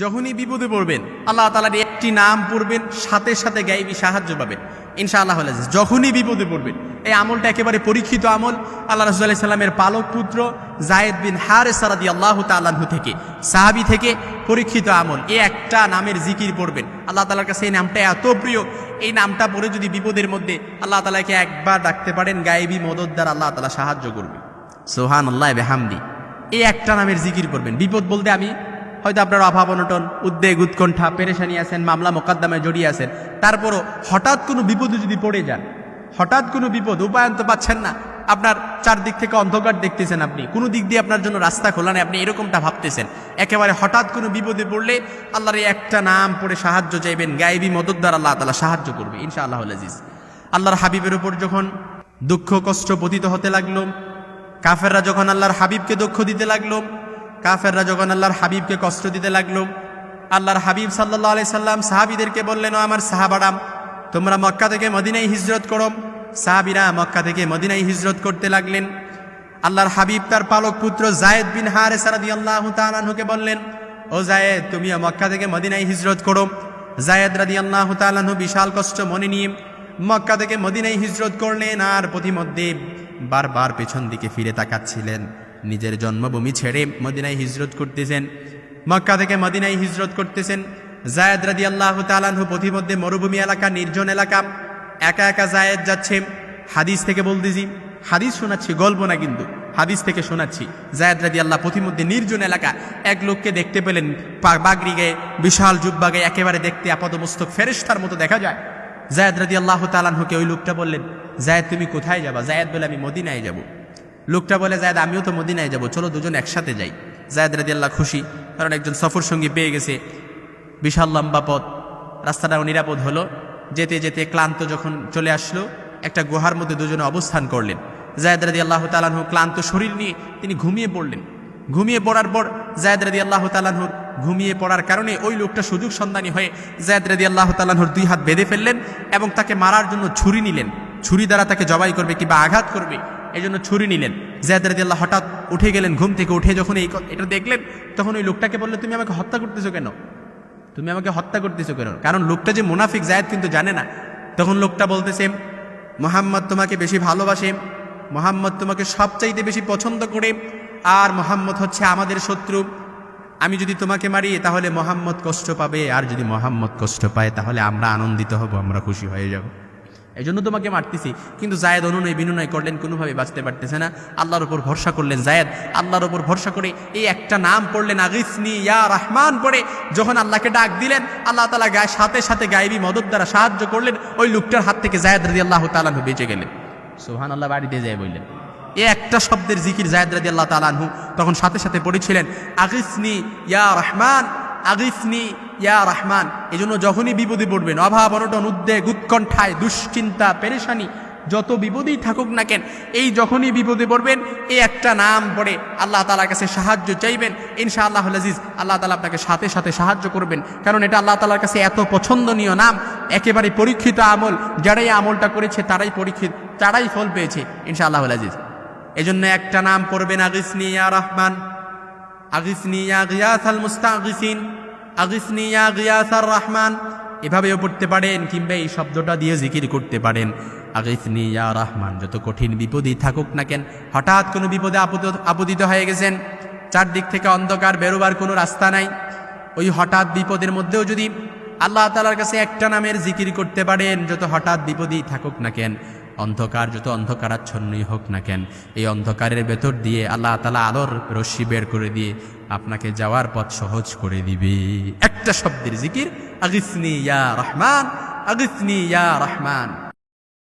যখনই বিপদে পড়বেন, আল্লাহ তালার একটি নাম পড়বেন, সাথে সাথে গাইবি সাহায্য পাবেন। ইনশাআল্লাহ আল্লাহ যখনই বিপদে পড়বেন, এই আমলটা একেবারে পরীক্ষিত আমল। আল্লাহ রসুল্লাহ সাল্লামের পালক পুত্র জায়েদ বিন হারে সারাদি আল্লাহ তাল্লাহু থেকে, সাহাবি থেকে পরীক্ষিত আমল। এই একটা নামের জিকির পড়বেন। আল্লাহ তালার কাছে এই নামটা এত প্রিয়, এই নামটা পড়ে যদি বিপদের মধ্যে আল্লাহ তালাকে একবার ডাকতে পারেন, গায়েবী মদত দ্বারা আল্লাহ তালা সাহায্য করবে। সোহান আল্লাহ বেহামদি। এই একটা নামের জিকির করবেন। বিপদ বলতে আমি হয়তো আপনার অভাব অনটন, উদ্বেগ, উৎকণ্ঠা, পেরেশানি আছেন, মামলা মোকদ্দমায় জড়িয়ে আছেন। তারপরও হঠাৎ কোনো বিপদে যদি পড়ে যান, হঠাৎ কোনো বিপদ উপায়ন তো পাচ্ছেন না, আপনার চারদিক থেকে অন্ধকার দেখতেছেন আপনি, কোনো দিক দিয়ে আপনার জন্য রাস্তা খোলা নেই, আপনি এরকমটা ভাবতেছেন। একেবারে হঠাৎ কোনো বিপদে পড়লে আল্লাহর একটা নাম পড়ে সাহায্য চাইবেন, গায়েবী মদত দ্বারা আল্লাহ তালা সাহায্য করবে ইনশা আল্লাহ আজিজ। আল্লাহর হাবিবের উপর যখন দুঃখ, কষ্ট পতিত হতে লাগল, কাফেররা যখন আল্লাহর হাবিবকে দুঃখ দিতে লাগল কাফেররা যখন আল্লাহর হাবিবকে কষ্ট দিতে লাগল, আল্লাহর হাবিব সাল্লাহ আলি সাল্লাম সাহাবিদেরকে বললেন আমার সাহাবারাম, তোমরা মক্কা থেকে মদিনায় হিজরত করো। সাহাবিরা মক্কা থেকে মদিনায় হিজরত করতে লাগলেন। আল্লাহর হাবিব তার পালক পুত্র জায়েদ বিন হারে সারাদি আল্লাহ তালাহুকে বললেন, ও জায়েদ তুমি মক্কা থেকে মদিনায় হিজরত করো। জায়েদ রাদি আল্লাহ তালাহু বিশাল কষ্ট মনে নিয়ে মক্কা থেকে মদিনায় হিজরত করলেন আর প্রতিমধ্যে বারবার পেছন দিকে ফিরে তাকাচ্ছিলেন। নিজের জন্মভূমি ছেড়ে মদিনায় হিজরত করতেছেন, মক্কা থেকে মদিনায় হিজরত করতেছেন। জায়েদ রাদি আল্লাহ তালাহু পথিমধ্যে মরুভূমি এলাকা, নির্জন এলাকা। একা একা জায়েদ যাচ্ছে। হাদিস থেকে বলতেছি, হাদিস শোনাচ্ছি, গল্প না কিন্তু, হাদিস থেকে শোনাচ্ছি। জায়দ রাদি আল্লাহ পথিমধ্যে নির্জন এলাকা। এক লোককে দেখতে পেলেন বাগরি গায়ে বিশাল জুব্বা একেবারে দেখতে আপাতমস্তক ফেরেস্তার মতো দেখা যায়। জায়দ রাদি আল্লাহ তালানহুকে ওই লোকটা বললেন, জায়দ, তুমি কোথায় যাবা? জায়দ বলে, আমি মদিনায় যাব। লোকটা বলে, জায়দ, আমিও তো মদিনায় যাব, চলো দুজন একসাথে যাই। জায়দ রাদি আল্লাহ খুশি, কারণ একজন সফর সঙ্গী পেয়ে গেছে। বিশাল লম্বা পথ, রাস্তাটাও নিরাপদ হলো। যেতে যেতে ক্লান্ত যখন চলে আসলো, একটা গুহার মধ্যে দুজনে অবস্থান করলেন। জায়দ রাদি আল্লাহ তালাহু ক্লান্ত শরীর নিয়ে তিনি ঘুমিয়ে পড়লেন। ঘুমিয়ে পড়ার পর জায়দ রাদি আল্লাহ তালাহুর ঘুমিয়ে পড়ার কারণে ওই লোকটা সুযোগ সন্ধানী হয়ে জায়দ রাদি আল্লাহ তালাহুর দুই হাত বেঁধে ফেললেন এবং তাকে মারার জন্য ছুরি নিলেন। ছুরি দ্বারা তাকে জবাই করবে কিংবা আঘাত করবে। এই জন্য ছুরি নিলেন। জায়দ রাদি আল্লাহ হঠাৎ উঠে গেলেন ঘুম থেকে উঠে যখন এই এটা দেখলেন, তখন ওই লোকটাকে বলল, তুমি আমাকে হত্যা করতেছো কেন? তুমি আমাকে হত্যা করতেছো কেন? কারণ লোকটা যে মুনাফিক জায়দ কিন্তু জানে না। তখন লোকটা বলতেছে, মোহাম্মদ তোমাকে বেশি ভালোবাসে, মোহাম্মদ তোমাকে সবচাইতে বেশি পছন্দ করে, আর মোহাম্মদ হচ্ছে আমাদের শত্রু। আমি যদি তোমাকে মারি, তাহলে মোহাম্মদ কষ্ট পাবে, আর যদি মোহাম্মদ কষ্ট পায়, তাহলে আমরা আনন্দিত হব, আমরা খুশি হয়ে যাব। এই জন্য তোমাকে মারতেছি। কিন্তু জায়েদ অনুনয় বিনুনয় করলেন, কোনোভাবে বাঁচতে পারতেছে না। আল্লাহর উপর ভরসা করলেন জায়েদ। আল্লাহর ওপর ভরসা করে এই একটা নাম পড়লেন আগিসনি ইয়া রহমান পড়ে যখন আল্লাহকে ডাক দিলেন, আল্লাহ তালা গায়ে সাথে সাথে গায়েবী মদত দ্বারা সাহায্য করলেন। ওই লোকটার হাত থেকে জায়েদ রাদি আল্লাহ তালানহু বেঁচে গেলেন। সোহান আল্লাহ বাড়িতে যায় বললেন। এ একটা শব্দের জিকির জায়দ রাদি আল্লাহ তালানহু তখন সাথে সাথে পড়েছিলেন আগিসনি ইয়া রহমান। আগিসনি, ইয়া রহমান। এই জন্য যখনই বিপদে পড়বেন, অভাব, অনটন, উদ্বেগ, উৎকণ্ঠায়, দুশ্চিন্তা, পেরেশানি, যত বিপদেই থাকুক না কেন, এই যখনই বিপদে পড়বেন, এই একটা নাম পড়ে আল্লাহ তালার কাছে সাহায্য চাইবেন। ইনশা আল্লাহ আজিজ, আল্লাহ তালা আপনাকে সাথে সাথে সাহায্য করবেন। কারণ এটা আল্লাহ তালার কাছে এত পছন্দনীয় নাম, একেবারে পরীক্ষিত আমল। যারাই আমলটা করেছে, তারাই পরীক্ষিত, তারাই ফল পেয়েছে ইনশা আল্লাহ আজিজ। এজন্য একটা নাম পড়বেন, আগিসনি, ইয়া রহমান। আগিসনি আল মুস্তাগিসিন, আগিসনি আর রহমান। এভাবেও পড়তে পারেন কিংবা এই শব্দটা দিয়ে জিকির করতে পারেন। আগিসনি রহমান, যত কঠিন বিপদই থাকুক না কেন, হঠাৎ কোনো বিপদে আপদ, আপদিত হয়ে গেছেন। চারদিক থেকে অন্ধকার, বেরোবার কোনো রাস্তা নাই। ওই হঠাৎ বিপদের মধ্যেও যদি আল্লাহ তালার কাছে একটা নামের জিকির করতে পারেন, যত হঠাৎ বিপদই থাকুক না কেন অন্ধকার যত অন্ধকারাচ্ছন্নই হোক না কেন, এই অন্ধকারের ভেতর দিয়ে আল্লাহ তালা আলোর রশ্মি বের করে দিয়ে আপনাকে যাওয়ার পথ সহজ করে দিবে। একটা শব্দের জিকির, আগিসনি ইয়া রহমান, আগিসনি ইয়া রহমান।